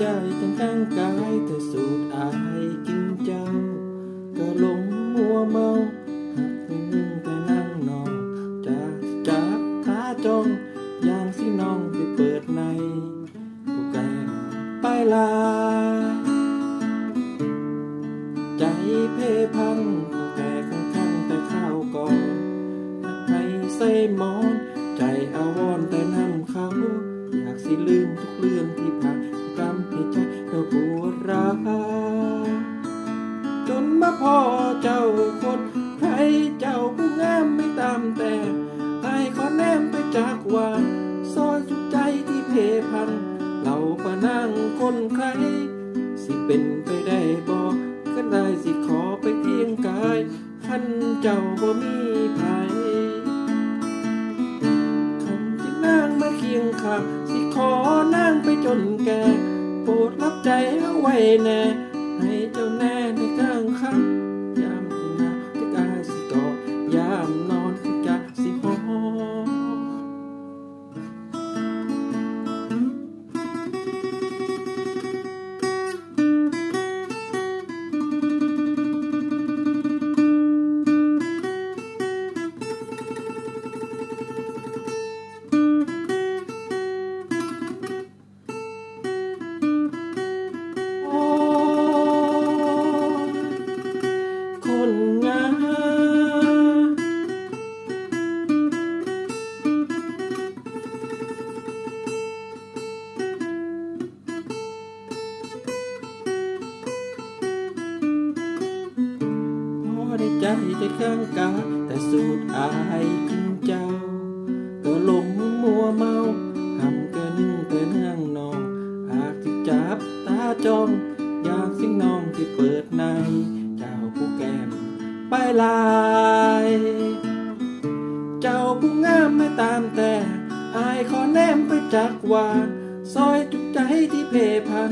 ข้างกายแต่สูดอายกินเจ้า ก็หลงมัวเมาหักไปนึ่งแต่นั่งนอนจากจับตาจองอย่างสิน้องไปเปิดในผู้แก่ไปลา ใจเพพังแต่ข้างข้างแต่ข้าวก่อนให้ใส่หมอน ใจอาวรแต่นำเขา อยากสิลืมทุกเรื่องที่ผ่านที่ทำให้ใจเราปวดร้าวจนมาพ่อเจ้าคนใครเจ้าผู้งามไม่ตามแต่ไอ้ขอแนมไปจากว่าซอยสุดใจที่เพพังเราปะนั่งคนใครสิเป็นไปได้บอกกันได้สิขอไปเคียงกายขันเจ้าบ่มี คียงข้าสิขอนั่งไปจนแก่โปรดรับใจเอาไว้แน่ คนงามพอได้ใจได้ข้างกายแต่สูดอายกินเจ้า ก็หลงมัวเมาทำเกินแต่เนื่องนองหากที่จับตาจอง ลาย เจ้าผู้งามไม่ตามแต่ อายขอแนมไปจักวานซอยจุกใจที่เพพัง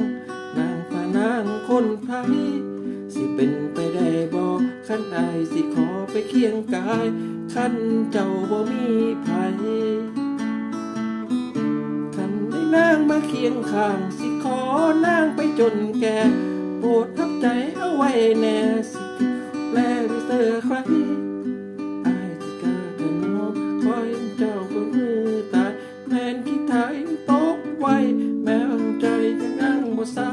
นางพานางคนไพรสิเป็นไปได้บอกขันอายสิขอไปเคียงกายขันเจ้าบ่มีภัยขันได้นางมาเคียงข้าง สิขอนางไปจนแก่โปรดทับใจเอาไว้แน่สิแล อใครไอ้ที่กากันมองคอยเจ้าก็มือตายแมนที่ถ่ายตกไว้ แมวใจจะนั่งบ่เศร้า